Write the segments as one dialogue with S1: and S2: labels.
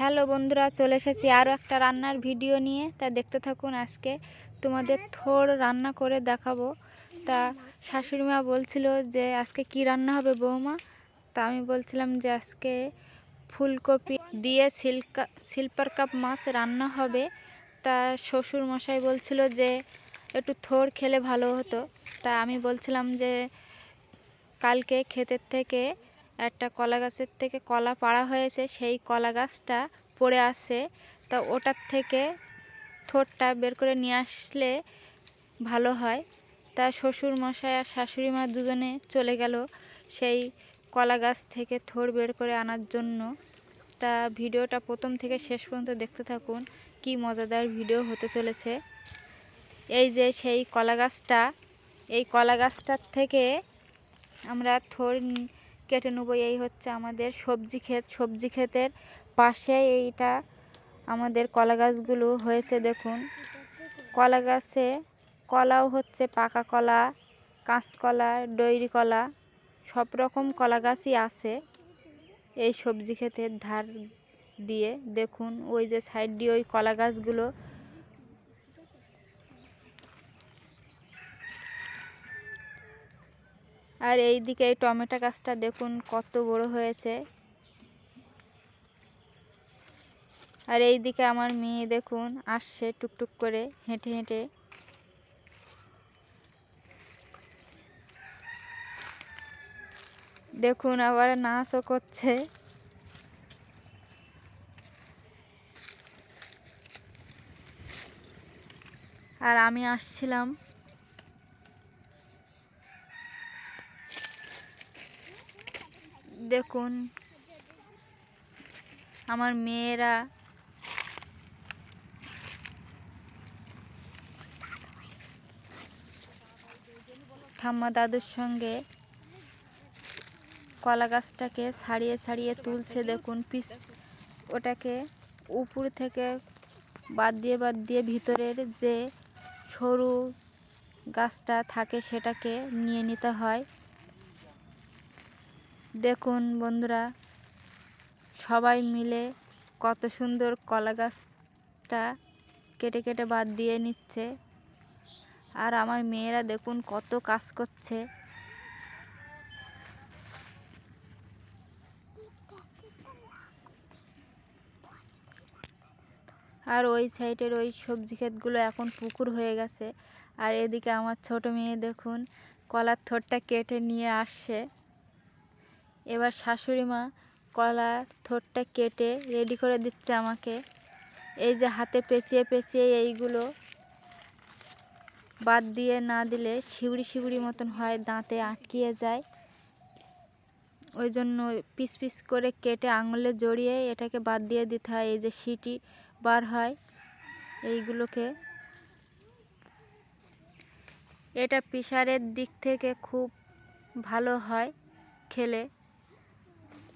S1: Hello বন্ধুরা, চলে এসেছি আরও একটা রান্নার ভিডিও নিয়ে। তা দেখতে থাকুন আজকে। তোমাদের থোর রান্না করে দেখাবো। তা শাশুড়ি মা বলছিল যে, আজকে কি রান্না হবে বৌমা? তা আমি বলছিলাম যে, আজকে ফুলকপি দিয়ে সিল্কা, সিলপার কাপ মাছ রান্না হবে। তা শ্বশুর মশাই বলছিল যে, একটু থোর খেলে ভালো হতো। তা আমি বলছিলাম যে, কালকে ক্ষেতের থেকে একটা কলা গাছের থেকে কলা পাড়া হয়েছে, সেই কলা গাছটা পড়ে আছে। তা ওটার থেকে থোরটা বের করে নিয়ে আসলে ভালো হয়। তা শ্বশুর মশাই আর শাশুড়ি মা দুজনে চলে গেল সেই কলা গাছ থেকে থোর বের করে আনার জন্য। তা ভিডিওটা প্রথম থেকে শেষ পর্যন্ত দেখতে থাকুন, কি মজাদার ভিডিও হতে চলেছে। এই যে সেই কলা গাছটা, এই কলা গাছটার থেকে আমরা থোর কেটে নেব, এই হচ্ছে আমাদের সবজি ক্ষেত। সবজি ক্ষেতের পাশে এইটা আমাদের কলা গাছগুলো হয়েছে, দেখুন। কলা গাছে কলাও হচ্ছে, পাকা কলা, কাঁচকলা ডৈরি কলা, সব রকম কলা গাছই আছে এই সবজি ক্ষেতের ধার দিয়ে। দেখুন, ওই যে সাইড দিয়ে ওই কলা গাছগুলো আর এই দিকে এই টমেটো গাছটা দেখুন কত বড় হয়েছে। আর এই দিকে আমার মেয়ে দেখুন আসছে টুকটুক করে, হেঁটে হেঁটে। দেখুন আবার নাচও করছে। আর আমি আসছিলাম দেখুন, আমার মেয়েরা ঠাম্মা দাদুর সঙ্গে কলা গাছটাকে ছাড়িয়ে ছাড়িয়ে তুলছে, দেখুন, পিস ওটাকে উপর থেকে বাদ দিয়ে বাদ দিয়ে ভিতরের যে সরু গাছটা থাকে সেটাকে নিয়ে নিতে হয়। দেখুন বন্ধুরা, সবাই মিলে কত সুন্দর কলা গাছটা কেটে কেটে বাদ দিয়ে নিচ্ছে। আর আমার মেয়েরা দেখুন কত কাজ করছে। আর ওই সাইডের ওই সবজি ক্ষেতগুলো এখন পুকুর হয়ে গেছে। আর এদিকে আমার ছোট মেয়ে দেখুন কলার থোরটা কেটে নিয়ে আসছে। এবার শাশুড়ি মা কলা থোরটা কেটে রেডি করে দিচ্ছে আমাকে। এই যে হাতে পেঁচিয়ে পেঁচিয়ে এইগুলো বাদ দিয়ে না দিলে শিউড়ি শিউড়ি মতন হয়, দাঁতে আটকিয়ে যায়। ওই জন্য পিস পিস করে কেটে আঙুলে জড়িয়ে এটাকে বাদ দিয়ে দিতে হয়, এই যে সিটি বার হয় এইগুলোকে। এটা প্রেশারের দিক থেকে খুব ভালো হয় খেলে।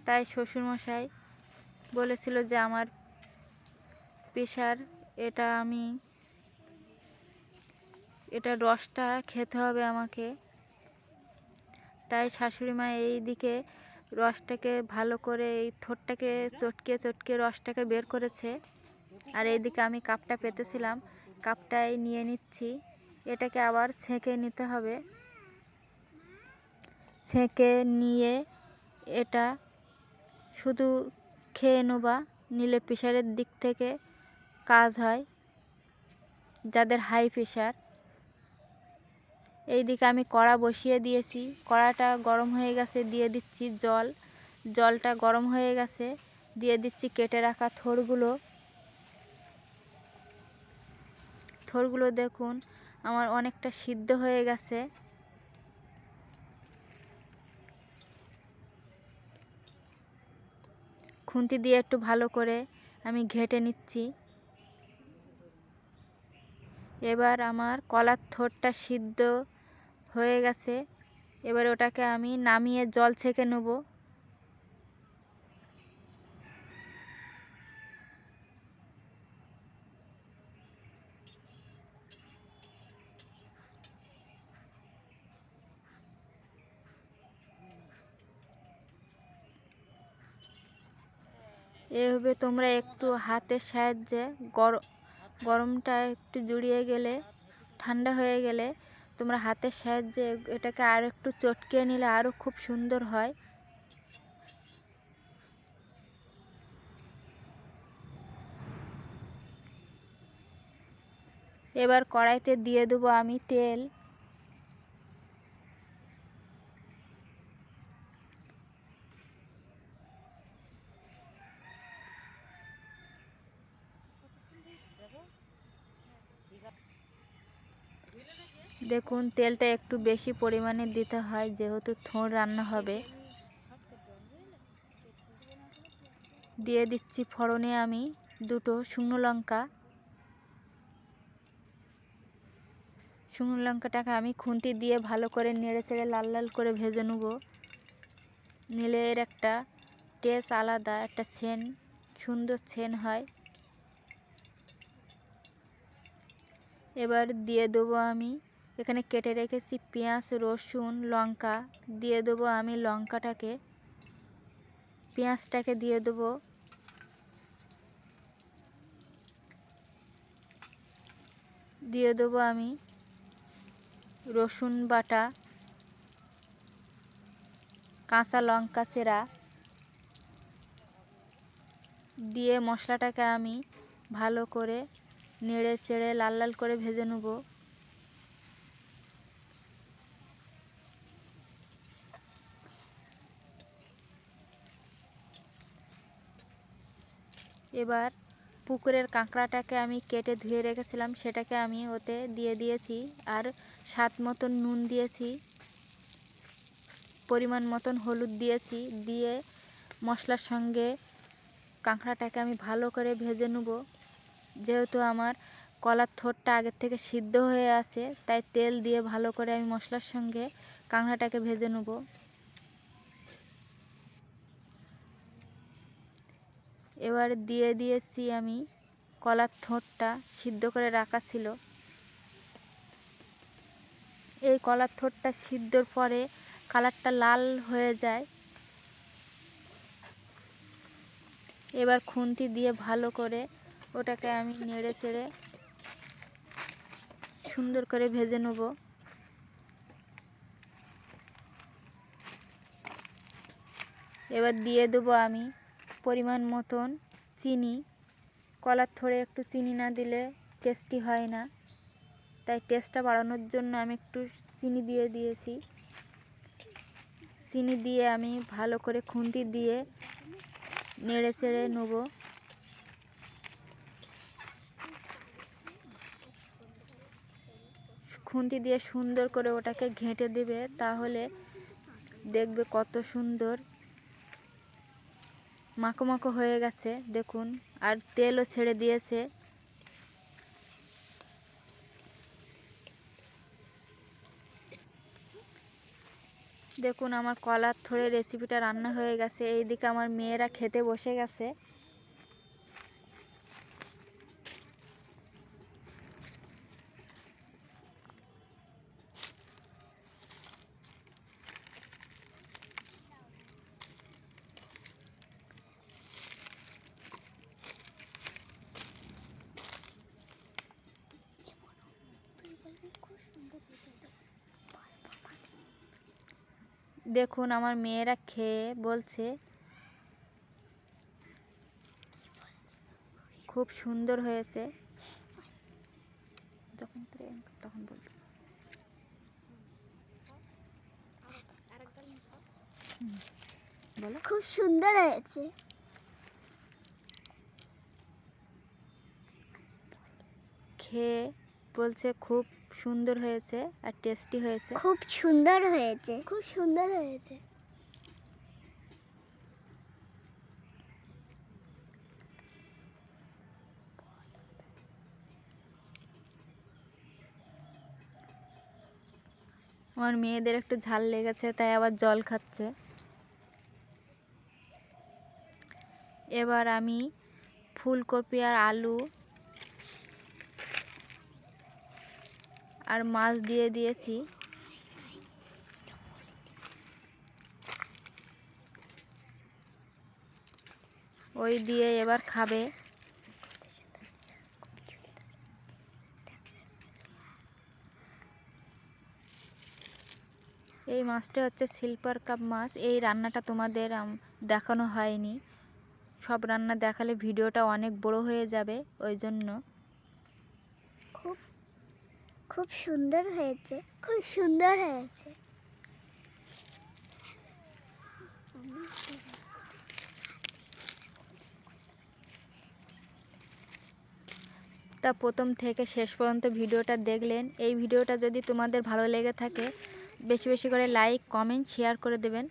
S1: তাই শ্বশুরমশাই বলেছিল যে আমার প্রেশার এটা আমি, এটা রসটা খেতে হবে আমাকে। তাই শাশুড়ি মা এই দিকে রসটাকে ভালো করে, এই থোরটাকে চটকে চটকে রসটাকে বের করেছে। আর এইদিকে আমি কাপটা পেতেছিলাম, কাপটাই নিয়ে নিচ্ছি। এটাকে আবার ছেঁকে নিতে হবে। ছেঁকে নিয়ে এটা শুধু খেয়ে নেবা, নিলে প্রেশারের দিক থেকে কাজ হয়, যাদের হাই প্রেশার এইদিকে আমি কড়া বসিয়ে দিয়েছি, কড়াটা গরম হয়ে গেছে, দিয়ে দিচ্ছি জল। জলটা গরম হয়ে গেছে, দিয়ে দিচ্ছি কেটে রাখা থোরগুলো। থোরগুলো দেখুন, আমার অনেকটা সিদ্ধ হয়ে গেছে। খুন্তি দিয়ে একটু ভালো করে আমি ঘেটে নিচ্ছি। এবার আমার কলার থোরটা সিদ্ধ হয়ে গেছে। এবার ওটাকে আমি নামিয়ে জল ছেঁকে নেব। এভাবে তোমরা একটু হাতের সাহায্যে গরম গরমটা একটু জুড়িয়ে গেলে, ঠান্ডা হয়ে গেলে, তোমরা হাতের সাহায্যে এটাকে আর একটু চটকে নিলে আরও খুব সুন্দর হয়। এবার কড়াইতে দিয়ে দেবো আমি তেল। দেখুন, তেলটা একটু বেশি পরিমাণে দিতে হয়, যেহেতু থোড় রান্না হবে। দিয়ে দিচ্ছি ফড়নে আমি দুটো শুকনো লঙ্কা। শুকনো লঙ্কাটাকে আমি খুন্তি দিয়ে ভালো করে নেড়ে চেড়ে লাল লাল করে ভেজে নেব। নিলে এর একটা টেস্ট আলাদা, একটা সেন, সুন্দর সেন হয়। এবার দিয়ে দেবো আমি এখানে কেটে রেখেছি পেঁয়াজ, রসুন, লঙ্কা। দিয়ে দেবো আমি লঙ্কাটাকে। পেঁয়াজটাকে দিয়ে দেবো। দিয়ে দেবো আমি রসুন বাটা, কাঁচা লঙ্কা চেরা। দিয়ে মশলাটাকে আমি ভালো করে নেড়ে চেড়ে লাল লাল করে ভেজে নেব। এবার পুকুরের কাঁকড়াটাকে আমি কেটে ধুয়ে রেখেছিলাম, সেটাকে আমি ওতে দিয়ে দিয়েছি আর স্বাদ মতন নুন দিয়েছি, পরিমাণ মতন হলুদ দিয়েছি, দিয়ে মশলার সঙ্গে কাঁকড়াটাকে আমি ভালো করে ভেজে নেব। যেহেতু আমার কলার থোরটা আগের থেকে সিদ্ধ হয়ে আছে, তাই তেল দিয়ে ভালো করে আমি মশলার সঙ্গে কাঁকড়াটাকে ভেজে নেব। এবার দিয়ে দিয়েছি আমি কলার থোঁটটা সিদ্ধ করে রাখা ছিল। এই কলার থোঁটটা সিদ্ধর পরে কালারটা লাল হয়ে যায়। এবার খুন্তি দিয়ে ভালো করে ওটাকে আমি নেড়ে চেড়ে সুন্দর করে ভেজে নেব। এবার দিয়ে দেবো আমি পরিমাণ মতন চিনি। কলার থরে একটু চিনি না দিলে টেস্টি হয় না। তাই টেস্টটা বাড়ানোর জন্য আমি একটু চিনি দিয়ে দিয়েছি। চিনি দিয়ে আমি ভালো করে খুন্তি দিয়ে নেড়ে চেড়ে নেব। খুন্তি দিয়ে সুন্দর করে ওটাকে ঘেঁটে দেবে, তাহলে দেখবে কত সুন্দর। মাখো মাখো হয়ে গেছে, দেখুন। আর তেলও ছেড়ে দিয়েছে। দেখুন, আমার কলার থরে রেসিপিটা রান্না হয়ে গেছে। এইদিকে আমার মেয়েরা খেতে বসে গেছে। দেখুন আমার মেয়েরা খেয়ে বলছে খুব সুন্দর হয়েছে। যখন তখন হুম, বলো।
S2: খুব সুন্দর হয়েছে।
S1: খেয়ে বলছে খুব সুন্দর হয়েছে আর টেস্টি হয়েছে।
S2: খুব সুন্দর হয়েছে। খুব সুন্দর হয়েছে।
S1: আমার মেয়েদের একটু ঝাল লেগেছে তাই আবার জল খাচ্ছে। এবার আমি ফুলকপি আর আলু আর মাছ দিয়ে দিয়েছি। ওই দিয়ে এবার খাবে। এই মাছটা হচ্ছে সিলভার কাপ মাছ। এই রান্নাটা তোমাদের দেখানো হয়নি। সব রান্না দেখালে ভিডিওটা অনেক বড় হয়ে যাবে, ওই জন্য।
S2: খুব সুন্দর হয়েছে। খুব সুন্দর হয়েছে।
S1: তা প্রথম থেকে শেষ পর্যন্ত ভিডিওটা দেখলেন। এই ভিডিওটা যদি তোমাদের ভালো লেগে থাকে, বেশি বেশি করে লাইক কমেন্ট শেয়ার করে দেবেন।